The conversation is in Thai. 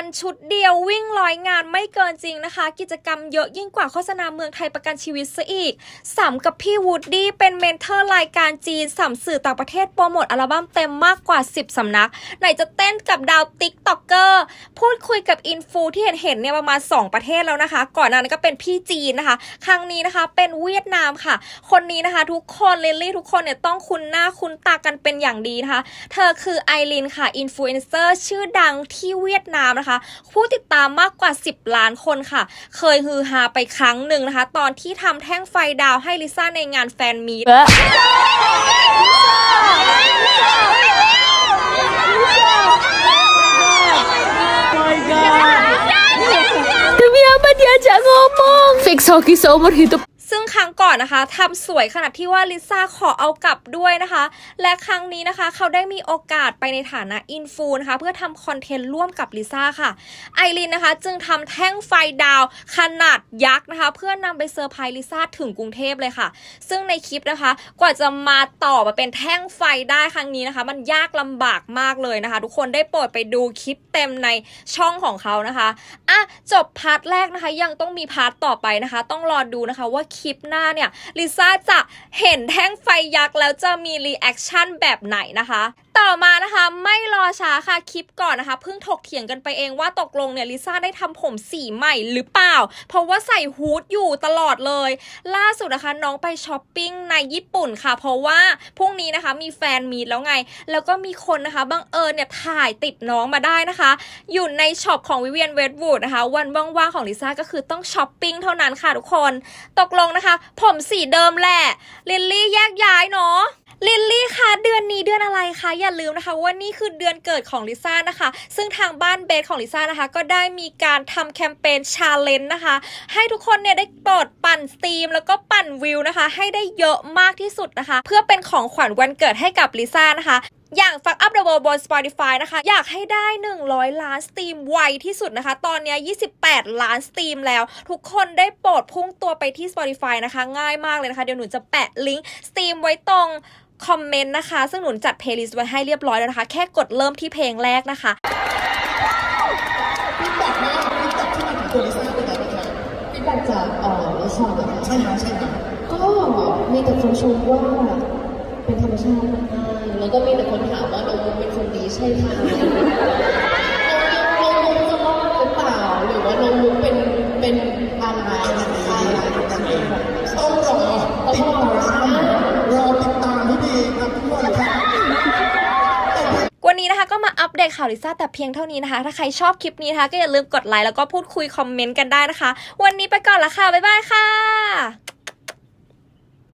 ันชุดเดียววิ่งร้อยงานไม่เกินจริงนะคะ กิจกรรมเยอะยิ่งกว่าโฆษณาเมืองไทยประกันชีวิตซะอีกสามกับพี่วูดดี้เป็นเมนเทอร์รายการจีนสามสื่อต่างประเทศโปรโมทอัลบั้มเต็มมากกว่า 10 สำนัก ไหนจะเต้นกับดาวติ๊กต็อกเกอร์พูดคุยกับอินฟูที่เห็นเห็นเนี่ยประมาณ 2 ประเทศแล้วนะคะ ก่อนหน้านั้นก็เป็นพี่จีนนะคะ ครั้งนี้นะคะเป็นเวียดนามค่ะ คนนี้นะคะ ทุกคนเลลี่ทุกคนเนี่ยต้องคุ้นหน้าคุ้นตากันเป็นอย่างดีนะคะ เธอคือไอรินค่ะอินฟลูเอนเซอร์ชื่อดังที่เวียดนามนะคะผู้ติดตามมากกว่า 10 ล้านคนค่ะ เคยฮือฮาไปครั้งหนึ่งนะคะ ตอนที่ทำแท่งไฟดาวให้ลิซ่าในงานแฟนมีต Demi apa diajak ngomong? Fix hoki seumur hidup ซึ่งครั้งก่อนนะคะทำสวยขนาดที่ว่าลิซ่าขอเอากลับด้วยนะคะ และครั้งนี้นะคะ เขาได้มีโอกาสไปในฐานะอินฟูนะคะ เพื่อทำคอนเทนต์ร่วมกับลิซ่าค่ะ ไอรินนะคะ จึงทำแท่งไฟดาวขนาดยักษ์นะคะ เพื่อนำไปเซอร์ไพรส์ลิซ่าถึงกรุงเทพเลยค่ะ ซึ่งในคลิปนะคะ กว่าจะมาต่อมาเป็นแท่งไฟได้ครั้งนี้นะคะ มันยากลำบากมากเลยนะคะ ทุกคนได้โปรดไปดูคลิปเต็มในช่องของเขานะคะอะจบพาร์ทแรกนะคะ ยังต้องมีพาร์ทต่อไปนะคะ ต้องรอดูนะคะว่าคคลิปหน้าเนี่ยลิซ่าจะเห็นแท่งไฟยักษ์แล้วจะมีรีแอคชั่นแบบไหนนะคะ ต่อมานะคะไม่รอช้าค่ะคลิปก่อนนะคะเพิ่งถกเถียงกันไปเองว่าตกลงเนี่ยลิซ่าได้ทำผมสีใหม่หรือเปล่า เพราะว่าใส่ฮูดอยู่ตลอดเลย ล่าสุดนะคะน้องไปช้อปปิ้งในญี่ปุ่นค่ะ เพราะว่าพรุ่งนี้นะคะมีแฟนมีแล้วไง แล้วก็มีคนนะคะบังเอิญเนี่ยถ่ายติดน้องมาได้นะคะ อยู่ในช็อปของวิเวียนเวดวูดนะคะวันว่างๆของลิซ่าก็คือต้องช้อปปิ้งเท่านั้นค่ะทุกคน ตกลงนะคะ ผมสีเดิมแหละลิลลี่แยกย้ายเนาะ ลิลลี่คะเดือนนี้เดือนอะไรคะอย่าลืมนะคะว่านี่คือเดือนเกิดของลิซ่านะคะ ซึ่งทางบ้านเบสของลิซ่านะคะ ก็ได้มีการทำแคมเปญชาเลนจ์นะคะ ให้ทุกคนเนี่ยได้โปรดปั่นสตรีม แล้วก็ปั่นวิวนะคะ ให้ได้เยอะมากที่สุดนะคะ เพื่อเป็นของขวัญวันเกิดให้กับลิซ่านะคะอย่าง Fuck Up the World บน Spotify นะคะ อยากให้ได้ 100 ล้านสตรีมไวที่สุดนะคะ ตอนนี้ย28 ล้านสตรีมแล้ว ทุกคนได้โปรดพุ่งตัวไปที่ Spotify นะคะ ง่ายมากเลยนะคะ เดี๋ยวหนูจะแปะลิงก์สตรีมไว้ตรง คอมเมนต์นะคะ ซึ่งหนูจัดเพลย์ลิสต์ไว้ให้เรียบร้อยแล้วนะคะ แค่กดเริ่มที่เพลงแรกนะคะฟีดแบ็กนะฟีดแบ็กที่มาถึงตัวลิซ่าเป็นไงบ้างครับฟีดแบ็กจากเอ่อในช่องนะคะใช่ไหมใช่ไหมก็มีแต่คนชมว่าเป็นธรรมชาติมากๆแล้วก็มีแต่คนถามว่าน้องมุกเป็นคนดีใช่ไหมน้องมุกจะรอดหรือเปล่า หรือว่าน้องมุกเป็นเป็นอะไรอะไร ต้องรอติดตามรอติดตามให้ดีครับทุกคนครับ วันนี้นะคะ ก็มาอัปเดตข่าวลิซ่าแต่เพียงเท่านี้นะคะ ถ้าใครชอบคลิปนี้นะคะก็อย่าลืมกดไลค์แล้วก็พูดคุยคอมเมนต์กันได้นะคะ วันนี้ไปก่อนละค่ะ บ๊ายบายค่ะ